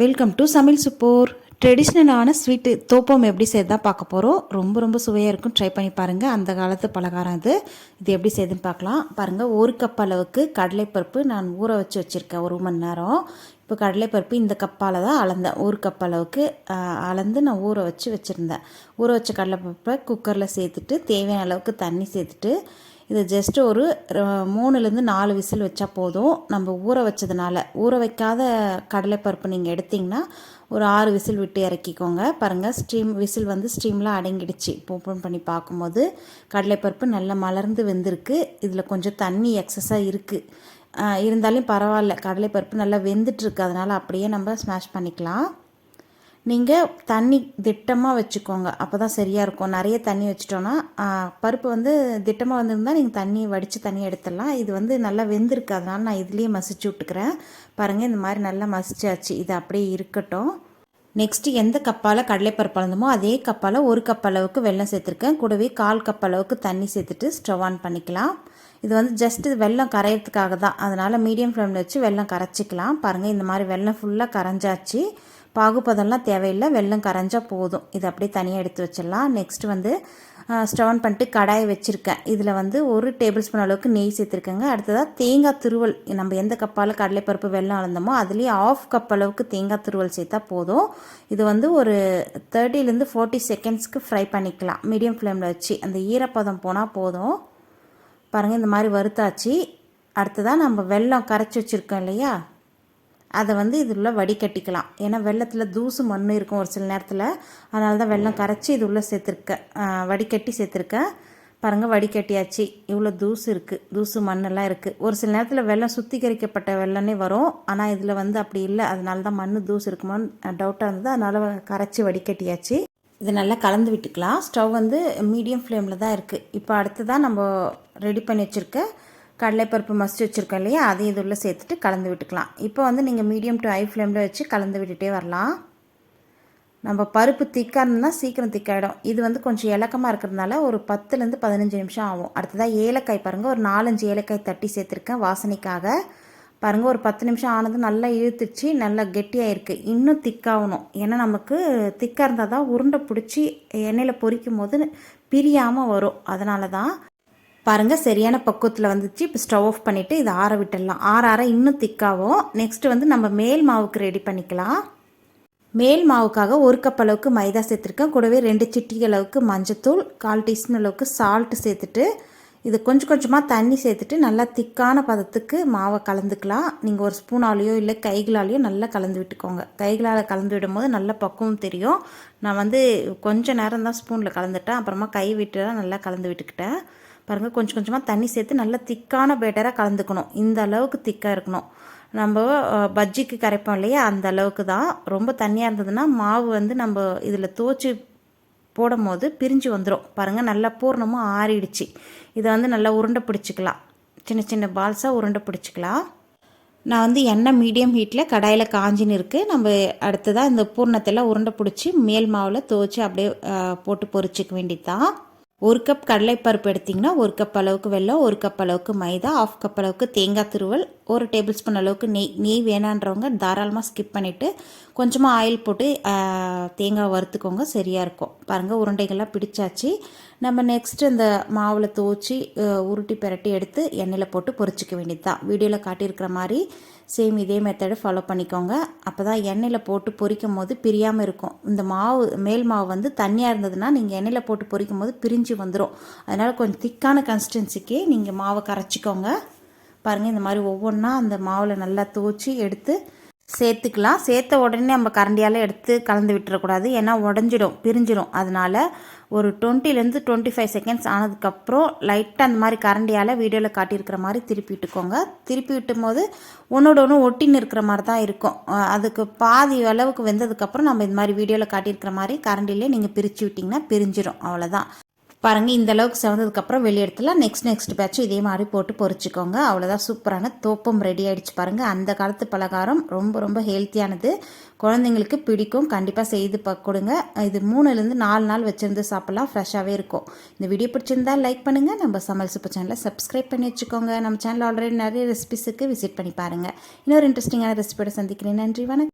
Welcome to சமையல் சுப்போர் ட்ரெடிஷ்னலான sweet தோப்பம் எப்படி செய்யறதா பார்க்க போகிறோம் ரொம்ப ரொம்ப சுவையாக இருக்கும். ட்ரை பண்ணி பாருங்கள் அந்த காலத்து பலகாரம் இது இது எப்படி செய்யுதுன்னு பார்க்கலாம். பாருங்கள் ஒரு கப் அளவுக்கு கடலைப்பருப்பு நான் ஊற வச்சு வச்சுருக்கேன். ஒரு மணி நேரம். இப்போ கடலைப்பருப்பு இந்த கப்பால் தான் அளந்தேன். ஒரு கப் அளவுக்கு அளந்து நான் ஊற வச்சு வச்சுருந்தேன். ஊற வச்ச கடலைப்பருப்பை குக்கரில் சேர்த்துட்டு தேவையான அளவுக்கு தண்ணி சேர்த்துட்டு இது ஜஸ்ட் ஒரு மூணுலேருந்து நாலு விசில் வச்சா போதும். நம்ம ஊற வச்சதுனால. ஊற வைக்காத கடலைப்பருப்பு நீங்கள் எடுத்திங்கன்னா ஒரு ஆறு விசில் விட்டு இறக்கிக்கோங்க. பாருங்கள் ஸ்டீம் விசில் வந்து ஸ்டீம்லாம் அடங்கிடுச்சு. ஓப்பன் பண்ணி பார்க்கும்போது கடலைப்பருப்பு நல்லா மலர்ந்து வெந்திருக்கு. இதில் கொஞ்சம் தண்ணி எக்ஸஸாக இருக்குது இருந்தாலும் பரவாயில்ல. கடலைப்பருப்பு நல்லா வெந்துட்டுருக்கு அதனால் அப்படியே நம்ம ஸ்மாஷ் பண்ணிக்கலாம். நீங்கள் தண்ணி திட்டமாக வச்சுக்கோங்க. அப்போ தான் சரியாக இருக்கும். நிறைய தண்ணி வச்சிட்டோன்னா பருப்பு வந்து திட்டமாக வந்திருந்தால் நீங்கள் தண்ணி வடித்து தண்ணி எடுத்துடலாம். இது வந்து நல்லா வெந்திருக்கு. அதனால் நான் இதுலேயே மசிச்சு விட்டுக்கிறேன். பாருங்கள் இந்த மாதிரி நல்லா மசிச்சாச்சு. இது அப்படியே இருக்கட்டும். நெக்ஸ்ட்டு எந்த கப்பால் கடலைப்பருப்பு அளந்தமோ அதே கப்பால் ஒரு கப் அளவுக்கு வெள்ளம் சேர்த்துருக்கேன். கூடவே கால் கப் அளவுக்கு தண்ணி சேர்த்துட்டு ஸ்டவ் ஆன் பண்ணிக்கலாம். இது வந்து ஜஸ்ட் வெள்ளம் கரையிறதுக்காக தான். அதனால் மீடியம் ஃப்ளேமில் வச்சு வெள்ளம் கரைச்சிக்கலாம். பாருங்கள் இந்த மாதிரி வெள்ளம் ஃபுல்லாக கரைஞ்சாச்சு. பாகுபதம்லாம் தேவையில்லை. வெல்லம் கரைஞ்சால் போதும். இது அப்படியே தனியாக எடுத்து வச்சிடலாம். நெக்ஸ்ட் வந்து ஸ்டவ் ஆன் பண்ணிட்டு கடாயை வச்சுருக்கேன். இதில் வந்து ஒரு டேபிள் ஸ்பூன் அளவுக்கு நெய் சேர்த்துருக்கேங்க. அடுத்ததாக தேங்காய் துருவல். நம்ம எந்த கப்பால் கடலைப்பருப்பு வெள்ளம் அளந்தோமோ அதுலேயே ஆஃப் கப் அளவுக்கு தேங்காய் துருவல் சேர்த்தா போதும். இது வந்து ஒரு தேர்ட்டிலேருந்து ஃபோர்ட்டி செகண்ட்ஸ்க்கு ஃப்ரை பண்ணிக்கலாம். மீடியம் ஃப்ளேமில் வச்சு. அந்த ஈரப்பதம் போனால் போதும். பாருங்கள் இந்த மாதிரி வறுத்தாச்சு. அடுத்ததாக நம்ம வெல்லம் கரைச்சி வச்சுருக்கோம் இல்லையா? அதை வந்து இது வடிகட்டிக்கலாம். ஏன்னா வெள்ளத்தில் தூசு மண் இருக்கும் ஒரு சில நேரத்தில். அதனால தான் வெள்ளம் கரைச்சி இது உள்ளே சேர்த்துருக்கேன் வடிகட்டி சேர்த்துருக்கேன் பாருங்கள் வடிகட்டியாச்சு. இவ்வளோ தூசு இருக்குது தூசு மண்ணெல்லாம் இருக்குது ஒரு சில நேரத்தில் வெள்ளம் சுத்திகரிக்கப்பட்ட வெள்ளமே வரும். ஆனால் இதில் வந்து அப்படி இல்லை. அதனால தான் மண் தூசு இருக்குமான்னு டவுட்டாக இருந்தது. அதனால் கரைச்சி வடிகட்டியாச்சு. இது நல்லா கலந்து விட்டுக்கலாம். ஸ்டவ் வந்து மீடியம் ஃப்ளேமில் தான் இருக்குது இப்போ அடுத்து தான் நம்ம ரெடி பண்ணி வச்சுருக்க கடலைப்பருப்பு மசிச்சு வச்சுருக்கோம் இல்லையா? அதையும் இது உள்ளே சேர்த்துட்டு கலந்து விட்டுக்கலாம். இப்போ வந்து நீங்கள் மீடியம் டு ஹை ஃப்ளேமில் வச்சு கலந்து விட்டுட்டே வரலாம். நம்ம பருப்பு திக்காக இருந்தால் சீக்கிரம் திக்காயிடும் இது வந்து கொஞ்சம் இலக்கமாக இருக்கிறதுனால ஒரு பத்துலேருந்து பதினஞ்சு நிமிஷம் ஆகும். அடுத்ததாக ஏலக்காய் பாருங்கள் ஒரு நாலஞ்சு ஏலக்காய் தட்டி சேர்த்துருக்கேன் வாசனைக்காக. பாருங்கள் ஒரு பத்து நிமிஷம் ஆனது நல்லா இழுத்துச்சு நல்லா கெட்டியாக இருக்குது இன்னும் திக்காகணும் ஏன்னா நமக்கு திக்காக இருந்தால் தான் உருண்டை பிடிச்சி எண்ணெயில் பொரிக்கும் போது பிரியாமல் வரும். அதனால தான் பாருங்கள் சரியான பக்குவத்தில் வந்துச்சு. இப்போ ஸ்டவ் ஆஃப் பண்ணிவிட்டு இதை ஆற விட்டுடலாம். ஆற ஆற இன்னும் திக்காகும் நெக்ஸ்ட் வந்து நம்ம மேல் மாவுக்கு ரெடி பண்ணிக்கலாம். மேல் மாவுக்காக ஒரு கப் அளவுக்கு மைதா சேர்த்துருக்கேன். கூடவே ரெண்டு சிட்டிகை அளவுக்கு மஞ்சத்தூள் கால் டீஸ்பூன் அளவுக்கு சால்ட்டு சேர்த்துட்டு இது கொஞ்சம் கொஞ்சமாக தண்ணி சேர்த்துட்டு நல்லா திக்கான பதத்துக்கு மாவை கலந்துக்கலாம். நீங்கள் ஒரு ஸ்பூனாலேயோ இல்லை கைகளாலேயோ நல்லா கலந்து விட்டுக்கோங்க. கைகளால் கலந்து விடும்போது நல்ல பக்குவம் தெரியும். நான் வந்து கொஞ்சம் நேரம் தான் ஸ்பூனில் கலந்துட்டேன். அப்புறமா கை விட்டு தான் நல்லா கலந்து விட்டுக்கிட்டேன். பாருங்கள் கொஞ்சம் கொஞ்சமாக தண்ணி சேர்த்து நல்லா திக்கான பேட்டராக கலந்துக்கணும். இந்த அளவுக்கு திக்காக இருக்கணும். நம்ம பஜ்ஜிக்கு கரைப்போம் இல்லையா? அந்த அளவுக்கு தான். ரொம்ப தண்ணியாக இருந்ததுன்னா மாவு வந்து நம்ம இதில் தோச்சு போடும் போது பிரிஞ்சு வந்துடும் பாருங்கள் நல்லா பூர்ணமாக ஆறிடுச்சு. இதை வந்து நல்லா உருண்டை பிடிச்சிக்கலாம். சின்ன சின்ன பால்ஸாக உருண்டை பிடிச்சிக்கலாம். நான் வந்து எண்ணெய் மீடியம் ஹீட்டில் கடாயில் காஞ்சின்னு இருக்குது நம்ம அடுத்ததாக இந்த பூர்ணத்தெல்லாம் உருண்டை பிடிச்சி மேல் மாவில் துவச்சி அப்படியே போட்டு பொரிச்சிக்க வேண்டியதுதான். ஒரு கப் கடலைப்பருப்பு எடுத்திங்கன்னா ஒரு கப் அளவுக்கு வெல்லம் ஒரு கப் அளவுக்கு மைதா ஆஃப் கப் அளவுக்கு தேங்காய் துருவல் ஒரு டேபிள் ஸ்பூன் அளவுக்கு நெய் நெய் வேணான்றவங்க தாராளமாக ஸ்கிப் பண்ணிவிட்டு கொஞ்சமாக ஆயில் போட்டு தேங்காய் வறுத்துக்கோங்க சரியாக இருக்கும். பாருங்கள் உருண்டைகள்லாம் பிடிச்சாச்சு. நம்ம நெக்ஸ்ட் இந்த மாவில் துவச்சி உருட்டி பிரட்டி எடுத்து எண்ணெயில் போட்டு பொரிச்சிக்க வேண்டியது தான் வீடியோவில் காட்டியிருக்கிற மாதிரி சேம் இதே மெத்தடு ஃபாலோ பண்ணிக்கோங்க. அப்போ தான் எண்ணெயில் போட்டு பொரிக்கும் போது பிரியாமல் இருக்கும். இந்த மாவு மேல் மாவு வந்து தண்ணியாக இருந்ததுன்னா நீங்கள் எண்ணெயில் போட்டு பொரிக்கும் போது பிரிஞ்சு வந்துடும் அதனால் கொஞ்சம் திக்கான கன்சிஸ்டன்சிக்கு நீங்கள் மாவை கரைச்சிக்கோங்க. பாருங்கள் இந்த மாதிரி ஒவ்வொன்றா அந்த மாவில் நல்லா தூச்சி எடுத்து சேர்த்துக்கலாம். சேர்த்த உடனே நம்ம கரண்டியால் எடுத்து கலந்து விட்டுறக்கூடாது. ஏன்னா உடஞ்சிடும் பிரிஞ்சிடும் அதனால் ஒரு டுவெண்ட்டிலேருந்து டுவெண்ட்டி ஃபைவ் செகண்ட்ஸ் ஆனதுக்கப்புறம் லைட்டாக அந்த மாதிரி கரண்டியால் வீடியோவில் காட்டியிருக்கிற மாதிரி திருப்பி விட்டுக்கோங்க. திருப்பி விட்டும் போது ஒன்றோட ஒன்று ஒட்டின்னு இருக்கிற மாதிரி தான் இருக்கும். அதுக்கு பாதி அளவுக்கு வெந்ததுக்கப்புறம் நம்ம இந்த மாதிரி வீடியோவில் காட்டியிருக்கிற மாதிரி கரண்டிலே நீங்கள் பிரித்து விட்டிங்கன்னா பிரிஞ்சிடும் அவ்வளோதான் பாருங்கள் இந்த அளவுக்கு செவந்ததுக்கப்புறம் வெளியே எடுத்துலாம் நெக்ஸ்ட் நெக்ஸ்ட் பேட்ச் இதே மாதிரி போட்டு பொறிச்சிக்கோங்க. அவ்வளோதான் சூப்பரான தோப்பம் ரெடி ஆகிடுச்சு பாருங்கள் அந்த காலத்து பலகாரம் ரொம்ப ரொம்ப ஹெல்த்தியானது குழந்தைங்களுக்கு பிடிக்கும். கண்டிப்பாக செய்து ப கொடுங்க. இது மூணுலேருந்து நாலு நாள் வச்சுருந்து சாப்பிட்லாம். ஃப்ரெஷ்ஷாகவே இருக்கும். இந்த வீடியோ பிடிச்சிருந்தா லைக் பண்ணுங்கள் நம்ம சமையல் சூப்பர் சேனலை சப்ஸ்கிரைப் பண்ணி வச்சுக்கோங்க. நம்ம சேனல் ஆல்ரெடி நிறைய ரெசிபிஸுக்கு விசிட் பண்ணி பாருங்கள் இன்னொரு இன்ட்ரெஸ்டிங்கான ரெசிபியோட சந்திக்கிறேன். நன்றி. வணக்கம்.